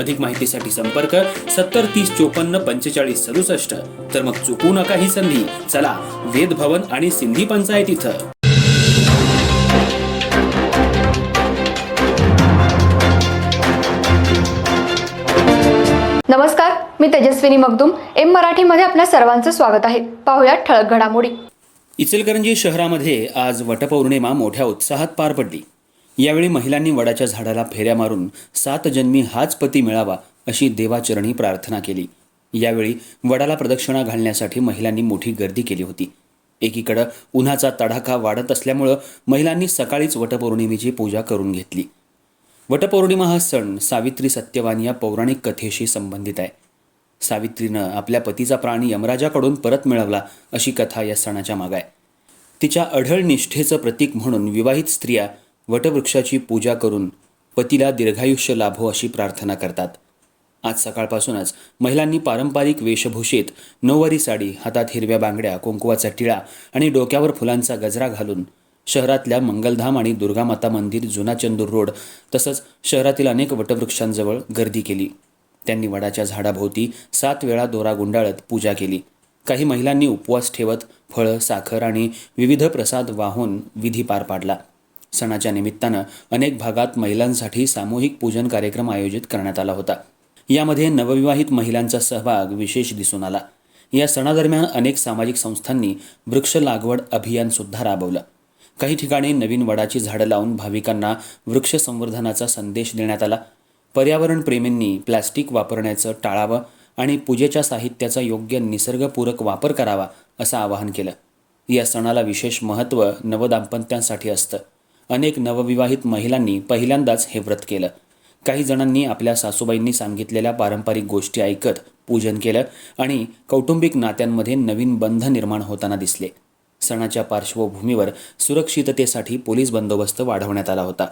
अधिक माहितीसाठी संपर्क सत्तर तीस चोपन्न पंचेचाळीस सदुसष्ट. तर मग चुकू नका ही संधी. चला वेद भवन आणि सिंधी पंचायत इथं. नमस्कार मी तेजस्विनी मगदुम. एम मराठीमध्ये आपल्या सर्वांचं स्वागत आहे. पाहुयात ठळक घडामोडी. इचलकरंजी शहरामध्ये आज वटपौर्णिमा मोठ्या उत्साहात पार पडली. यावेळी महिलांनी वडाच्या झाडाला फेऱ्या मारून सात जन्मी हाच पती मिळावा अशी देवाचरणी प्रार्थना केली. यावेळी वडाला प्रदक्षिणा घालण्यासाठी महिलांनी मोठी गर्दी केली होती. एकीकडं उन्हाचा तडाखा वाढत असल्यामुळं महिलांनी सकाळीच वटपौर्णिमेची पूजा करून घेतली. वटपौर्णिमा हा सण सावित्री सत्यवान या पौराणिक कथेशी संबंधित आहे. सावित्रीनं आपल्या पतीचा प्राण यमराजाकडून परत मिळवला अशी कथा या सणाच्या माग आहे. तिच्या अढळ निष्ठेचं प्रतीक म्हणून विवाहित स्त्रिया वटवृक्षाची पूजा करून पतीला दीर्घायुष्य लाभो अशी प्रार्थना करतात. आज सकाळपासूनच महिलांनी पारंपरिक वेशभूषेत नऊवारी साडी हातात हिरव्या बांगड्या कुंकुवाचा टिळा आणि डोक्यावर फुलांचा गजरा घालून शहरातल्या मंगलधाम आणि दुर्गामाता मंदिर जुना चंदूर रोड तसंच शहरातील अनेक वटवृक्षांजवळ गर्दी केली. त्यांनी वडाच्या झाडाभोवती सात वेळा दोरा गुंडाळत पूजा केली. काही महिलांनी उपवास ठेवत फळं साखर आणि विविध प्रसाद वाहून विधी पार पाडला. सणाच्या निमित्तानं अनेक भागात महिलांसाठी सामूहिक पूजन कार्यक्रम आयोजित करण्यात आला होता. यामध्ये नवविवाहित महिलांचा सहभाग विशेष दिसून आला. या सणादरम्यान अनेक सामाजिक संस्थांनी वृक्ष लागवड अभियानसुद्धा राबवलं. काही ठिकाणी नवीन वडाची झाडं लावून भाविकांना वृक्ष संवर्धनाचा संदेश देण्यात आला. पर्यावरण प्रेमींनी प्लॅस्टिक वापरण्याचं टाळावं आणि पूजेच्या साहित्याचा योग्य निसर्गपूरक वापर करावा असं आवाहन केलं. या सणाला विशेष महत्त्व नवदाम्पत्यांसाठी असतं. अनेक नवविवाहित महिलांनी पहिल्यांदाच हे व्रत केलं. काही जणांनी आपल्या सासूबाईंनी सांगितलेल्या पारंपरिक गोष्टी ऐकत पूजन केलं आणि कौटुंबिक नात्यांमध्ये नवीन बंध निर्माण होताना दिसले. सणाच्या पार्श्वभूमीवर सुरक्षिततेसाठी पोलीस बंदोबस्त वाढवण्यात आला होता.